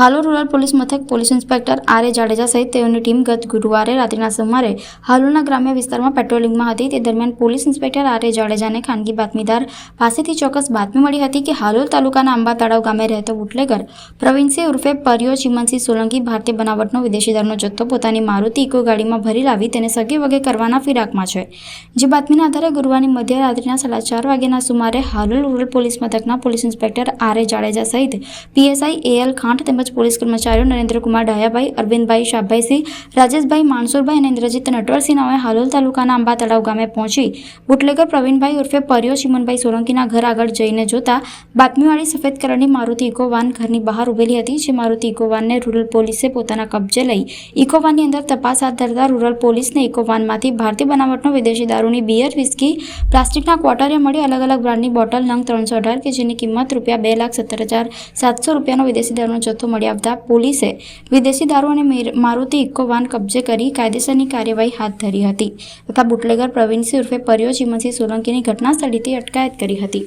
Halol rural police મથક police inspector R A Jadeja સહિત તેઓની ટીમ ગત ગુરુવારે રાત્રિના સોમવારે હાલોલના ગ્રામ્ય વિસ્તારમાં પેટ્રોલિંગમાં હતી. તે દરમિયાન પોલીસ ઇન્સ્પેક્ટર આર એ જાડેજાને ખાનગી બાતમીદાર પાસેથી ચોક્કસ બાતમી મળી હતી કે હાલોલ તાલુકાના આંબા તળાવ ગામે રહેતો બુટલેગર પ્રવીણસિંહ ઉર્ફે પરિયો ચિમનસિંહ સોલંકી ભારતીય બનાવટનો વિદેશી દારૂનો જથ્થો પોતાની મારુતિ ઇકો ગાડીમાં ભરી લાવી તેને સગે વગે કરવાના ફિરાકમાં છે. જે બાતમીના આધારે ગુરુવારની મધ્યરાત્રિના સાડા ચાર વાગ્યાના સુમારે હાલોલ રૂરલ પોલીસ મથકના police inspector R A Jadeja સહિત પીએસઆઈ એલ ખાંટ તેમજ પોલીસ કર્મચારીઓ નરેન્દ્રકુમાર ડાયાભાઈ અરવિંદભાઈ શાભાઈસિંહ રાજેશભાઈ માણસુરભાઈ અને ઇન્દ્રજીત નટવરસિંહ નાઓએ હાલોલ તાલુકાના આંબા તળાવ ગામે પહોંચી બુટલેગર પ્રવીણભાઈ ઉર્ફે પરિયો ચિમનભાઈ સોલંકીના ઘર આગળ જઈને જોતા બાતમીવાળી સફેદ કલરની મારુતિ ઇકો વાન ઘરની બહાર ઉભેલી હતી, જે મારુતિ ઇકો વાનને રૂરલ પોલીસે પોતાના કબજે લઈ ઇકો વાનની અંદર તપાસ હાથ ધરતા રૂરલ પોલીસને ઇકો વાનમાંથી ભારતીય બનાવટનો વિદેશી દારૂની બિયર, વિસ્કી, પ્લાસ્ટિકના ક્વાર્ટરે મળી અલગ અલગ બ્રાન્ડની બોટલ નંગ ત્રણસો અઢાર કે જેની કિંમત રૂપિયા બે લાખ સત્તર હજાર સાતસો રૂપિયાનો વિદેશી દારૂનો જથ્થો મળી આવતા પોલીસે વિદેશી દારૂ અને મારુતિ ઇકો વાન કબજે કરી કાયદેસરની કાર્યવાહી હાથ ધરી હતી તથા બુટલેગર પ્રવીણસિંહ ઉર્ફે પરિયો ચિમનસિંહ સોલંકીની ઘટના સ્થળેથી અટકાયત કરી હતી.